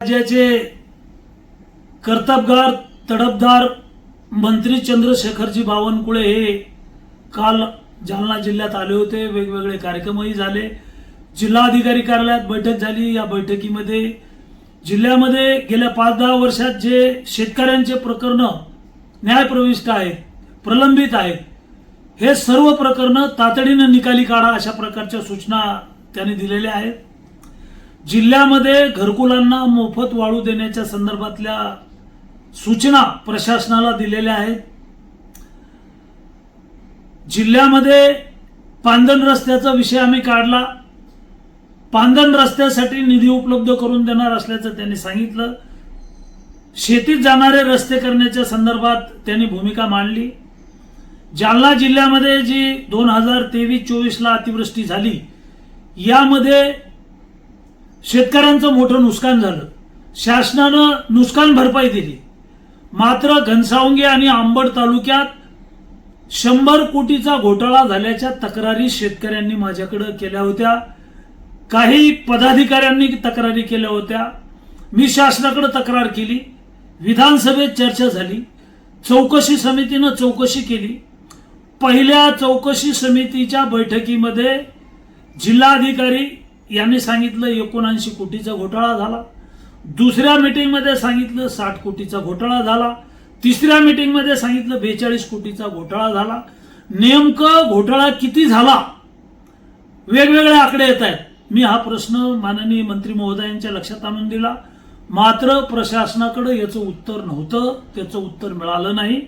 राज्याचे कर्तबगार तडफदार मंत्री चंद्रशेखरजी बावनकुळे हे काल जालना जिल्ह्यात आले होते. वेगवेगळे कार्यक्रमही झाले. जिल्हाधिकारी कार्यालयात बैठक झाली. या बैठकीमध्ये जिल्ह्यामध्ये गेल्या पाच दहा वर्षात जे शेतकऱ्यांचे प्रकरण न्यायप्रविष्ट आहेत प्रलंबित आहेत हे सर्व प्रकरणं तातडीनं निकाली काढा अशा प्रकारच्या सूचना त्यांनी दिलेल्या आहेत. जिल्ह्यामध्ये घरकुलांना मोफत वाळू देण्याच्या संदर्भातल्या सूचना प्रशासनाला दिलेल्या आहेत. जिल्ह्यामध्ये पांदन रस्त्याचा विषय आम्ही काढला. पांदन रस्त्यासाठी निधी उपलब्ध करून देणार असल्याचं त्यांनी सांगितलं. शेतीत जाणारे रस्ते करण्याच्या संदर्भात त्यांनी भूमिका मांडली. जालना जिल्ह्यामध्ये जी दोन हजार तेवीस चोवीसला अतिवृष्टी झाली यामध्ये शेतकऱ्यांचं मोठं नुकसान झालं. शासनानं नुकसान भरपाई दिली. मात्र घनसावंगी आणि आंबड तालुक्यात शंभर कोटीचा घोटाळा झाल्याच्या तक्रारी शेतकऱ्यांनी माझ्याकडे केल्या होत्या. काही पदाधिकाऱ्यांनी तक्रारी केल्या होत्या. मी शासनाकडे तक्रार केली. विधानसभेत चर्चा झाली. चौकशी समितीनं चौकशी केली. पहिल्या चौकशी समितीच्या बैठकीमध्ये जिल्हाधिकारी यांनी सांगितलं एकोणऐंशी कोटीचा घोटाळा झाला. दुसऱ्या मीटिंगमध्ये सांगितलं साठ कोटीचा घोटाळा झाला. तिसऱ्या मीटिंगमध्ये सांगितलं बेचाळीस कोटीचा घोटाळा झाला. नेमकं घोटाळा किती झाला? वेगवेगळे आकडे येत आहेत. मी हा प्रश्न माननीय मंत्री महोदयांच्या लक्षात आणून दिला. मात्र प्रशासनाकडे याचं उत्तर नव्हतं. त्याचं उत्तर मिळालं नाही.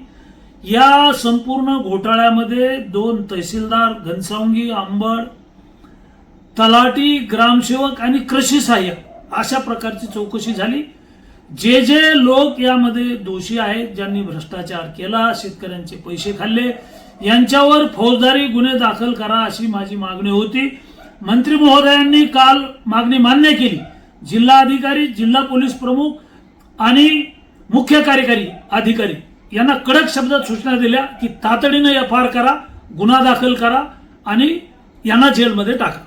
या संपूर्ण घोटाळ्यामध्ये दोन तहसीलदार घनसावंगी आंबड तलाठी ग्रामसेवक आणि कृषी सहाय्यक अशा प्रकारची चौकशी झाली. जे जे लोक यामध्ये दोषी आहेत ज्यांनी भ्रष्टाचार केला शेतकऱ्यांचे पैसे खाल्ले यांच्यावर फौजदारी गुन्हे दाखल करा अशी माझी मागणी होती. मंत्री महोदयांनी काल मागणी मान्य केली. जिल्हा अधिकारी जिल्हा पोलीस प्रमुख आणि मुख्य कार्यकारी अधिकारी यांना कडक शब्दात सूचना दिल्या की तातडीनं एफ आर करा गुन्हा दाखल करा आणि यांना जेलमध्ये टाका.